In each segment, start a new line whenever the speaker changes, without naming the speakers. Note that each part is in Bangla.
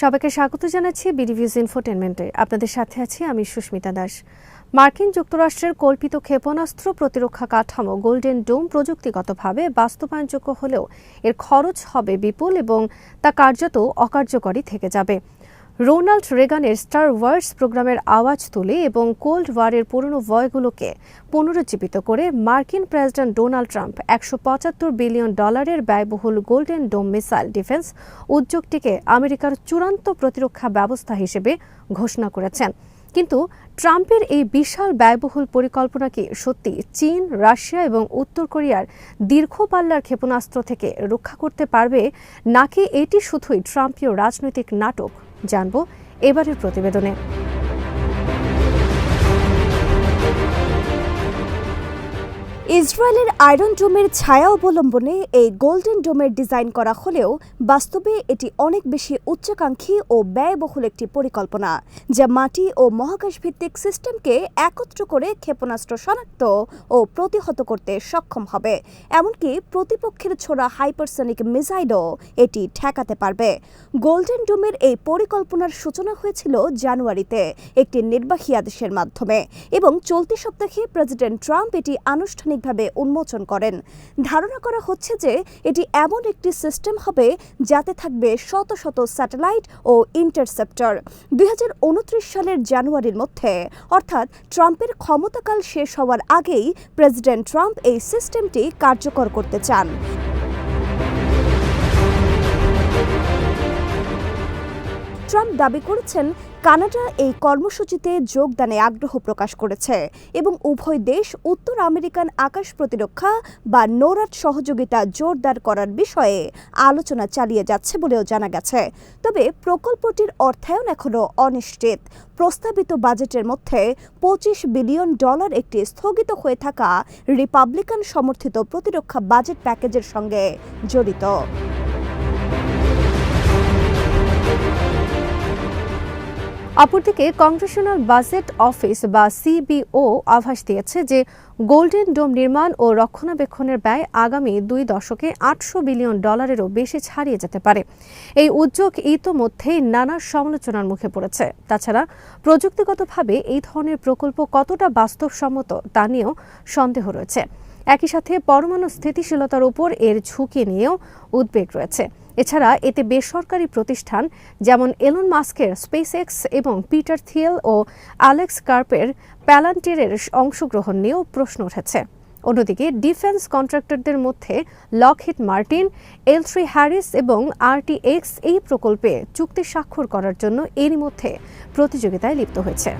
সবাইকে স্বাগত জানাচ্ছি বিডিভিউজ ইনফোটেনমেন্টে। আপনাদের সাথে আছি আমি সুস্মিতা দাস। মার্কিন যুক্তরাষ্ট্রের কল্পিত ক্ষেপণাস্ত্র প্রতিরক্ষা কাঠামো গোল্ডেন ডোম প্রযুক্তিগতভাবে বাস্তবায়নযোগ্য হলেও এর খরচ হবে বিপুল এবং তা কার্যত অকার্যকরী থেকে যাবে। রোনাল্ড রেগানের স্টার ওয়ার্স প্রোগ্রামের আওয়াজ তুলে এবং কোল্ড ওয়ারের পুরনো ভয়গুলোকে পুনরুজ্জীবিত করে মার্কিন প্রেসিডেন্ট ডোনাল্ড ট্রাম্প একশো পঁচাত্তর বিলিয়ন ডলারের ব্যয়বহুল গোল্ডেন ডোম মিসাইল ডিফেন্স উদ্যোগটিকে আমেরিকার চূড়ান্ত প্রতিরক্ষা ব্যবস্থা হিসেবে ঘোষণা করেছেন। কিন্তু ট্রাম্পের এই বিশাল ব্যয়বহুল পরিকল্পনা কি সত্যি চীন, রাশিয়া এবং উত্তর কোরিয়ার দীর্ঘ পাল্লার ক্ষেপণাস্ত্র থেকে রক্ষা করতে পারবে, নাকি এটি শুধুই ট্রাম্পীয় রাজনৈতিক নাটক? জানব এবারের প্রতিবেদনে।
ইসরায়েলের আয়রন ডোমের ছায়া অবলম্বনে এই গোল্ডেন ডোমের ডিজাইন করা হলেও বাস্তবে এটি অনেক বেশি উচ্চাকাঙ্ক্ষী ও ব্যয়বহুল একটি পরিকল্পনা, যা মাটি ও মহাকাশ ভিত্তিক সিস্টেমকে একত্র করে ক্ষেপণাস্ত্র শনাক্ত ও প্রতিহত করতে সক্ষম হবে। এমনকি প্রতিপক্ষের ছোড়া হাইপারসনিক মিসাইলও এটি ঠেকাতে পারবে। গোল্ডেন ডোমের এই পরিকল্পনার সূচনা হয়েছিল জানুয়ারিতে একটি নির্বাহী আদেশের মাধ্যমে এবং চলতি সপ্তাহে প্রেসিডেন্ট ট্রাম্প এটি আনুষ্ঠানিক আনুষ্ঠানিকভাবে উন্মোচন করেন। ধারণা করা হচ্ছে যে এটি এমন একটি সিস্টেম হবে যাতে থাকবে শত শত স্যাটেলাইট ও ইন্টারসেপ্টর। দুই হাজার উনত্রিশ সালের জানুয়ারির মধ্যে, অর্থাৎ ট্রাম্পের ক্ষমতাকাল শেষ হওয়ার আগেই প্রেসিডেন্ট ট্রাম্প এই সিস্টেমটি কার্যকর করতে চান। ট্রাম্প দাবি করেছেন কানাডা এই কর্মসূচিতে যোগদানে আগ্রহ প্রকাশ করেছে এবং উভয় দেশ উত্তর আমেরিকান আকাশ প্রতিরক্ষা বা নোরাট সহযোগিতা জোরদার করার বিষয়ে আলোচনা চালিয়ে যাচ্ছে বলেও জানা গেছে। তবে প্রকল্পটির অর্থায়ন এখনও অনিশ্চিত। প্রস্তাবিত বাজেটের মধ্যে পঁচিশ বিলিয়ন ডলার একটি স্থগিত হয়ে থাকা রিপাবলিকান সমর্থিত প্রতিরক্ষা বাজেট প্যাকেজের সঙ্গে জড়িত।
অপরদিকে কংগ্রেশনাল বাজেট অফিস বা সিবিও আভাস দিয়েছে যে গোল্ডেন ডোম নির্মাণ ও রক্ষণাবেক্ষণের ব্যয় আগামী দুই দশকে আটশো বিলিয়ন ডলারেরও বেশি ছাড়িয়ে যেতে পারে। এই উদ্যোগ ইতোমধ্যেই নানা সমালোচনার মুখে পড়েছে। তাছাড়া প্রযুক্তিগতভাবে এই ধরনের প্রকল্প কতটা বাস্তবসম্মত তা নিয়েও সন্দেহ রয়েছে। একই সাথে পরমাণু স্থিতিশীলতার উপর এর ঝুঁকি নিয়েও উদ্বেগ রয়েছে। এছাড়া এতে বেসরকারি প্রতিষ্ঠান যেমন এলন মাস্কের স্পেস এক্স এবং পিটার থিয়েল ও অ্যালেক্স কার্পের প্যালান্টিরের অংশগ্রহণ নিয়েও প্রশ্ন উঠেছে। অন্যদিকে ডিফেন্স কন্ট্রাক্টরদের মধ্যে Lockheed Martin, L three Harris এবং আরটিএক্স এই প্রকল্পে চুক্তি স্বাক্ষর করার জন্য এরই মধ্যে প্রতিযোগিতায় লিপ্ত হয়েছে।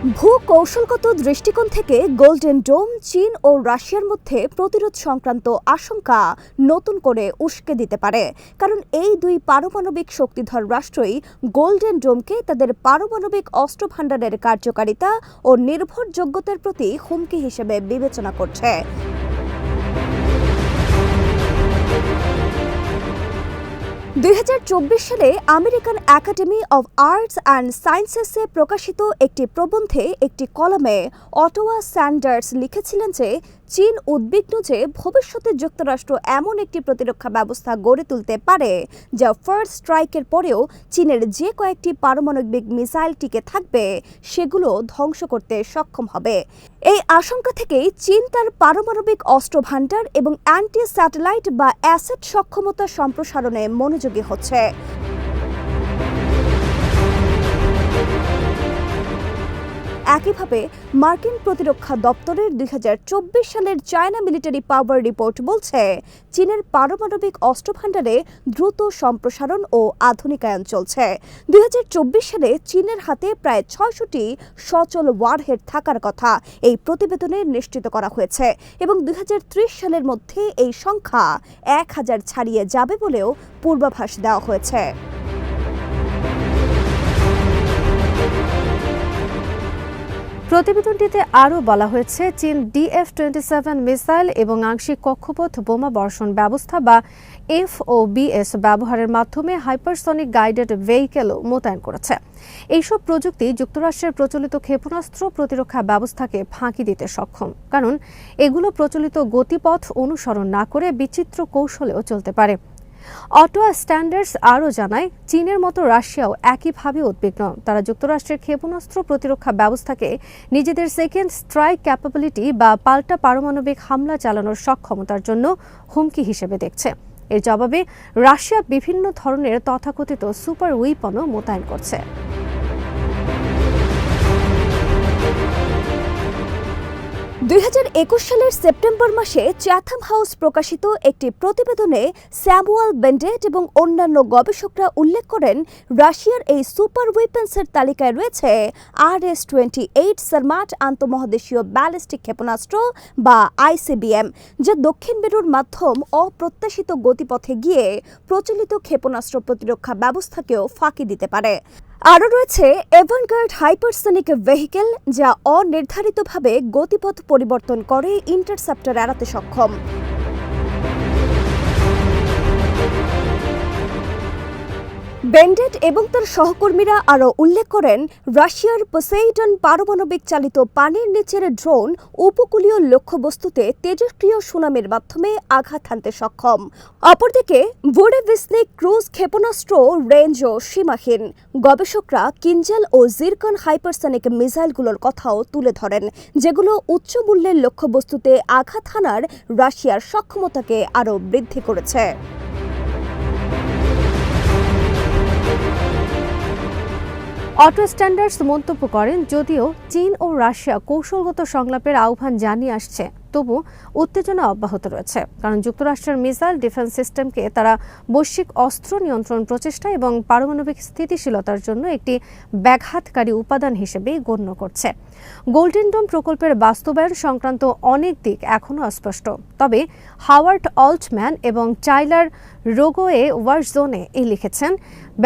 ভূ কৌশলগত দৃষ্টিকোণ থেকে গোল্ডেন ডোম, চীন ও রাশিয়ার মধ্যে প্রতিরোধ সংক্রান্ত আশঙ্কা নতুন করে উস্কে দিতে পারে। কারণ এই দুই পারমাণবিক শক্তিধর রাষ্ট্রই গোল্ডেন ডোমকে তাদের পারমাণবিক অস্ত্র ভাণ্ডারের কার্যকারিতা ও নির্ভরযোগ্যতার প্রতি হুমকি হিসেবে বিবেচনা করছে। দুই হাজার চব্বিশ সালে American Academy of Arts and সায়েন্সেসে প্রকাশিত একটি প্রবন্ধে একটি কলমে অটোয়া স্যান্ডার্স লিখেছিলেন যে চীন উদ্বিগ্ন যে ভবিষ্যতে যুক্তরাষ্ট্র এমন একটি প্রতিরক্ষা ব্যবস্থা গড়ে তুলতে পারে, যা ফার্স্ট স্ট্রাইকের পরেও চীনের যে কয়েকটি পারমাণবিক মিসাইল টিকে থাকবে, সেগুলো ধ্বংস করতে সক্ষম হবে। এই আশঙ্কা থেকেই চীন তার পারমাণবিক অস্ত্র ভাণ্ডার এবং অ্যান্টি স্যাটেলাইট বা অ্যাসেট সক্ষমতা সম্প্রসারণে মনোযোগী হচ্ছে। একইভাবে মার্কিন প্রতিরক্ষা দপ্তরের দুই হাজার চব্বিশ সালের চায়না মিলিটারি পাওয়ার রিপোর্ট বলছে, চীনের পারমাণবিক অস্ত্র ভাণ্ডারে দ্রুত সম্প্রসারণ ও আধুনিকায়ন চলছে। দুই হাজার চব্বিশ সালে চীনের হাতে প্রায় ছয়শটি সচল ওয়ারহেড থাকার কথা এই প্রতিবেদনে নিশ্চিত করা হয়েছে এবং দুই হাজার ত্রিশ সালের মধ্যে এই সংখ্যা এক হাজার ছাড়িয়ে যাবে বলেও পূর্বাভাস দেওয়া হয়েছে।
প্রতিবেদনটিতে আরও বলা হয়েছে, চীন ডিএফ টোয়েন্টি সেভেন মিসাইল এবং আংশিক কক্ষপথ বোমা বর্ষণ ব্যবস্থা বা এফ ও বিএস ব্যবহারের মাধ্যমে হাইপারসনিক গাইডেড ভেহিকেলও মোতায়েন করেছে। এইসব প্রযুক্তি যুক্তরাষ্ট্রের প্রচলিত ক্ষেপণাস্ত্র প্রতিরক্ষা ব্যবস্থাকে ফাঁকি দিতে সক্ষম, কারণ এগুলো প্রচলিত গতিপথ অনুসরণ না করে বিচিত্র কৌশলেও চলতে পারে। অটোয়া স্ট্যান্ডার্ডস আরও জানায়, চীনের মতো রাশিয়াও একইভাবে উদ্বিগ্ন। তারা যুক্তরাষ্ট্রের ক্ষেপণাস্ত্র প্রতিরক্ষা ব্যবস্থাকে নিজেদের সেকেন্ড স্ট্রাইক ক্যাপাবিলিটি বা পাল্টা পারমাণবিক হামলা চালানোর সক্ষমতার জন্য হুমকি হিসেবে দেখছে। এর জবাবে, রাশিয়া বিভিন্ন ধরনের তথাকথিত সুপার উইপনও মোতায়েন করছে।
দুই হাজার একুশ সালের সেপ্টেম্বর মাসে চ্যাথাম হাউস প্রকাশিত একটি প্রতিবেদনে স্যামুয়াল বেন্ডেট এবং অন্যান্য গবেষকরা উল্লেখ করেন, রাশিয়ার এই সুপার উইপেন্সের তালিকায় রয়েছে R S twenty eight Sarmat আন্তঃমহাদেশীয় ballistic ক্ষেপণাস্ত্র বা আইসিবিএম যা দক্ষিণ মেরুর মাধ্যম অপ্রত্যাশিত গতিপথে গিয়ে প্রচলিত ক্ষেপণাস্ত্র প্রতিরক্ষা ব্যবস্থাকেও ফাঁকি দিতে পারে। আরও রয়েছে এভানগার্ড হাইপারসনিক ভেহিকেল যা অনির্ধারিতভাবে গতিপথ পরিবর্তন করে ইন্টারসেপ্টর এড়াতে সক্ষম। বেন্ডেট এবং তার সহকর্মীরা আরও উল্লেখ করেন, রাশিয়ার পোসেইডন পারমাণবিক চালিত পানির নিচের ড্রোন উপকূলীয় লক্ষ্যবস্তুতে তেজস্ক্রিয় সুনামের মাধ্যমে আঘাত হানতে সক্ষম। অপরদিকে ভোডেভিসনিক ক্রুজ ক্ষেপণাস্ত্র রেঞ্জও সীমাহীন। গবেষকরা কিঞ্জাল ও জিরকন হাইপারসনিক মিসাইলগুলোর কথাও তুলে ধরেন, যেগুলো উচ্চ মূল্যের লক্ষ্যবস্তুতে আঘাত হানার রাশিয়ার সক্ষমতাকে আরও বৃদ্ধি করেছে।
অটো স্ট্যান্ডার্ডস মন্তব্য করেন যদিও চীন ও রাশিয়া কৌশলগত সংলাপের আহ্বান জানিয়ে আসছে। তবু উত্তেজনা অব্যাহত রয়েছে। কারণ যুক্তরাষ্ট্রের মিসাইল ডিফেন্স সিস্টেমকে তারা বৈশ্বিক অস্ত্র নিয়ন্ত্রণ প্রচেষ্টা এবং পারমাণবিক স্থিতিশীলতার জন্য একটি ব্যাঘাতকারী উপাদান হিসেবেই গণ্য করছে। গোল্ডেন ডোম প্রকল্পের বাস্তবায়ন সংক্রান্ত অনেক দিক এখনও অস্পষ্ট। তবে হাওয়ার্ড অল্টম্যান এবং টাইলার রোগোয়ে ওয়ার্সজোনে এই লিখেছেন,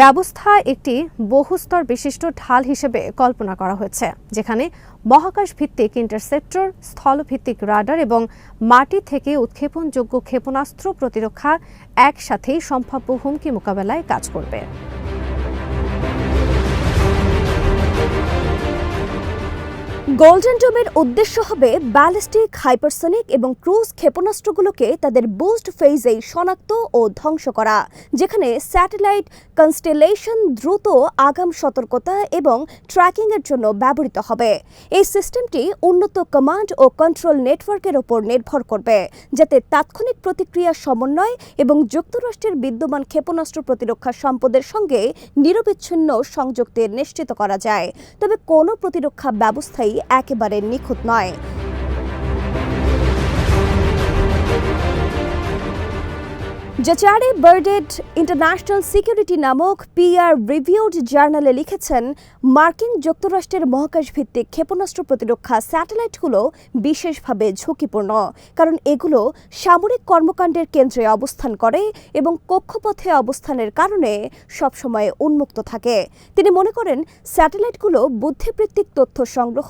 ব্যবস্থা একটি বহুস্তর বিশিষ্ট ঢাল হিসেবে কল্পনা করা হয়েছে, যেখানে মহাকাশ ভিত্তিক ইন্টারসেপ্টর, স্থলভিত্তিক রাডার এবং মাটি থেকে উৎক্ষেপণযোগ্য ক্ষেপণাস্ত্র প্রতিরক্ষা একসাথেই সম্ভাব্য হুমকি মোকাবেলায় কাজ করবে।
গোল্ডেন ডোমের উদ্দেশ্য হবে ব্যালিস্টিক হাইপারসনিক এবং ক্রুজ ক্ষেপণাস্ত্রগুলোকে তাদের বুস্ট ফেজেই শনাক্ত ও ধ্বংস করা, যেখানে স্যাটেলাইট কনস্টেলেশন দ্রুত আগাম সতর্কতা এবং ট্র্যাকিংয়ের জন্য ব্যবহৃত হবে। এই সিস্টেমটি উন্নত কমান্ড ও কন্ট্রোল নেটওয়ার্কের ওপর নির্ভর করবে, যাতে তাৎক্ষণিক প্রতিক্রিয়া সমন্বয় এবং যুক্তরাষ্ট্রের বিদ্যমান ক্ষেপণাস্ত্র প্রতিরক্ষা সম্পদের সঙ্গে নিরবিচ্ছিন্ন সংযুক্তি নিশ্চিত করা যায়। তবে কোনো প্রতিরক্ষা ব্যবস্থাই একেবারে নিখুঁত নয়। জাচারে বার্ডেড ইন্টারন্যাশনাল সিকিউরিটি নামক পিআর রিভিউড জার্নালে লিখেছেন, মার্কিন যুক্তরাষ্ট্রের মহাকাশ ভিত্তিক ক্ষেপণাস্ত্র প্রতিরক্ষা স্যাটেলাইটগুলো বিশেষভাবে ঝুঁকিপূর্ণ, কারণ এগুলো সামরিক কর্মকাণ্ডের কেন্দ্রে অবস্থান করে এবং কক্ষপথে অবস্থানের কারণে সবসময় উন্মুক্ত থাকে। তিনি মনে করেন, স্যাটেলাইটগুলো বুদ্ধিবৃত্তিক তথ্য সংগ্রহ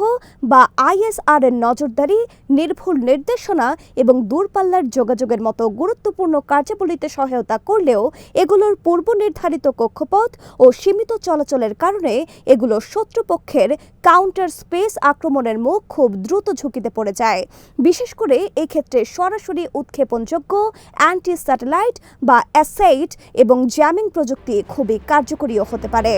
বা আইএসআর এর নজরদারি, নির্ভুল নির্দেশনা এবং দূরপাল্লার যোগাযোগের মতো গুরুত্বপূর্ণ কার্যাবলীতে সহায়তা করলেও এগুলোর পূর্ব নির্ধারিত কক্ষপথ ও সীমিত চলাচলের কারণে এগুলো শত্রুপক্ষের কাউন্টার স্পেস আক্রমণের মুখ খুব দ্রুত ঝুঁকিতে পড়ে যায়। বিশেষ করে এক্ষেত্রে সরাসরি উৎক্ষেপণযোগ্য অ্যান্টি স্যাটেলাইট বা অ্যাসাইট এবং জ্যামিং প্রযুক্তি খুবই কার্যকরীও হতে পারে।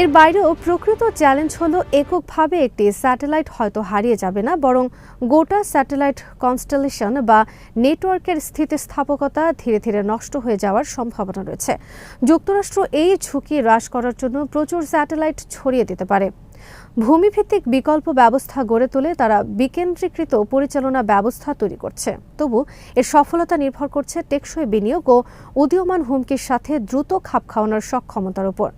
এর বাইরেও প্রকৃত চ্যালেঞ্জ হলো এককভাবে একটি স্যাটেলাইট হয়তো হারিয়ে যাবে না, বরং গোটা স্যাটেলাইট কনস্টেলেশন বা নেটওয়ার্কের স্থিতিস্থাপকতা ধীরে ধীরে নষ্ট হয়ে যাওয়ার সম্ভাবনা রয়েছে। যুক্তরাষ্ট্র এই ঝুঁকি হ্রাস করার জন্য প্রচুর স্যাটেলাইট ছড়িয়ে দিতে পারে। ভূমিভিত্তিক বিকল্প ব্যবস্থা গড়ে তুলে তারা বিকেন্দ্রীকৃত পরিচালনা ব্যবস্থা তৈরি করছে। তবু এর সফলতা নির্ভর করছে টেকসই বিনিয়োগ ও উদীয়মান হুমকির সাথে দ্রুত খাপ খাওয়ানোর সক্ষমতার উপর।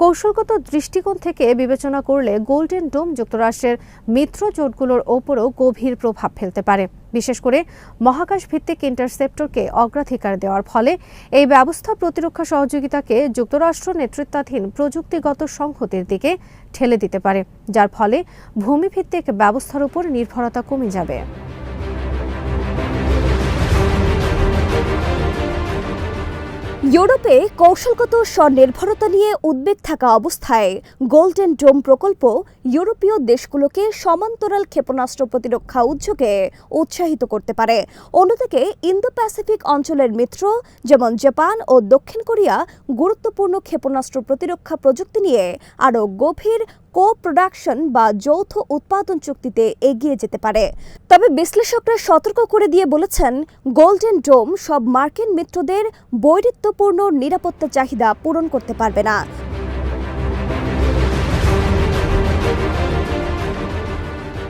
কৌশলগত দৃষ্টিকোণ থেকে বিবেচনা করলে গোল্ডেন ডোম যুক্তরাষ্ট্রের মিত্র জোটগুলোর ওপরও গভীর প্রভাব ফেলতে পারে। বিশেষ করে মহাকাশ ভিত্তিক ইন্টারসেপ্টরকে অগ্রাধিকার দেওয়ার ফলে এই ব্যবস্থা প্রতিরক্ষা সহযোগিতাকে যুক্তরাষ্ট্র নেতৃত্বাধীন প্রযুক্তিগত সংহতির দিকে ঠেলে দিতে পারে। যার ফলে ভূমিভিত্তিক ব্যবস্থার উপর নির্ভরতা কমে যাবে।
ইউরোপে কৌশলগত স্বনির্ভরতা নিয়ে উদ্বেগ থাকা অবস্থায় গোল্ডেন ডোম প্রকল্প ইউরোপীয় দেশগুলোকে সমান্তরাল ক্ষেপণাস্ত্র প্রতিরক্ষা উদ্যোগে উৎসাহিত করতে পারে। অন্যদিকে ইন্দো প্যাসিফিক অঞ্চলের মিত্র যেমন জাপান ও দক্ষিণ কোরিয়া গুরুত্বপূর্ণ ক্ষেপণাস্ত্র প্রতিরক্ষা প্রযুক্তি নিয়ে আরও গভীর কো প্রোডাকশন বা যৌথ উৎপাদন চুক্তিতে এগিয়ে যেতে পারে। তবে বিশ্লেষকরা সতর্ক করে দিয়ে বলেছেন গোল্ডেন ডোম সব মার্কিন মিত্রদের বৈরিত্যপূর্ণ নিরাপত্তা চাহিদা পূরণ করতে পারবে না।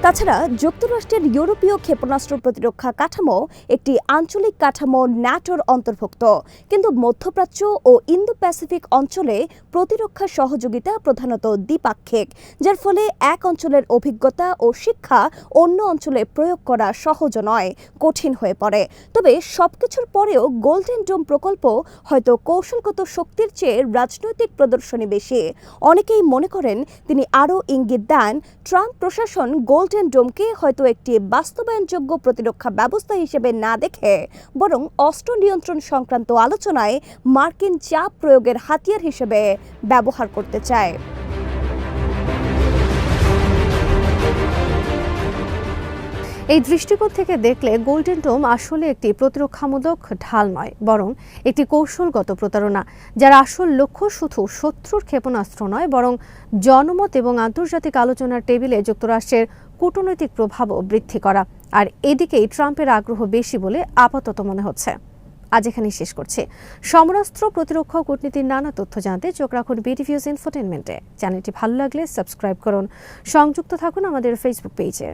তাছাড়া যুক্তরাষ্ট্রের ইউরোপীয় ক্ষেপণাস্ত্র প্রতিরক্ষা কাঠামো একটি আঞ্চলিক কাঠামো ন্যাটোর অন্তর্ভুক্ত। কিন্তু মধ্যপ্রাচ্য ও ইন্দো প্যাসিফিক অঞ্চলে প্রতিরক্ষা সহযোগিতা প্রধানত দ্বিপাক্ষিক, যার ফলে এক অঞ্চলের অভিজ্ঞতা ও শিক্ষা অন্য অঞ্চলে প্রয়োগ করা সহজ নয়, কঠিন হয়ে পড়ে। তবে সবকিছুর পরেও গোল্ডেন ডোম প্রকল্প হয়তো কৌশলগত শক্তির চেয়ে রাজনৈতিক প্রদর্শনী বেশি। অনেকেই মনে করেন তিনি আরও ইঙ্গিত দেন, ট্রাম্প প্রশাসন গোল্ডেন ডোমকে হয়তো একটি বাস্তবায়নযোগ্য প্রতিরক্ষা ব্যবস্থা হিসেবে না দেখে, বরং অস্ত্র নিয়ন্ত্রণ সংক্রান্ত আলোচনায় মার্কিন চাপ প্রয়োগের হাতিয়ার হিসেবে ব্যবহার করতে চায়।
এই দৃষ্টিকোণ থেকে দেখলে গোল্ডেন ডোম আসলে একটি প্রতিরক্ষামূলক ঢাল নয়, বরং একটি কৌশলগত প্রতারণা, যার আসল লক্ষ্য শুধু শত্রুর ক্ষেপণাস্ত্র নয়, বরং জনমত এবং আন্তর্জাতিক আলোচনার টেবিলে যুক্তরাষ্ট্রের কূটনৈতিক প্রভাবও বৃদ্ধি করা। আর এদিকেই ট্রাম্পের আগ্রহ বেশি বলে আপাতত মনে হচ্ছে। আজ এখানেই শেষ করছি। সমরাস্ত্র প্রতিরক্ষা কূটনীতির নানা তথ্য জানতে চোখ রাখুন বিডিভিউজ ইনফোটেনমেন্টে। চ্যানেলটি ভালো লাগলে সাবস্ক্রাইব করুন। সংযুক্ত থাকুন আমাদের ফেসবুক পেজে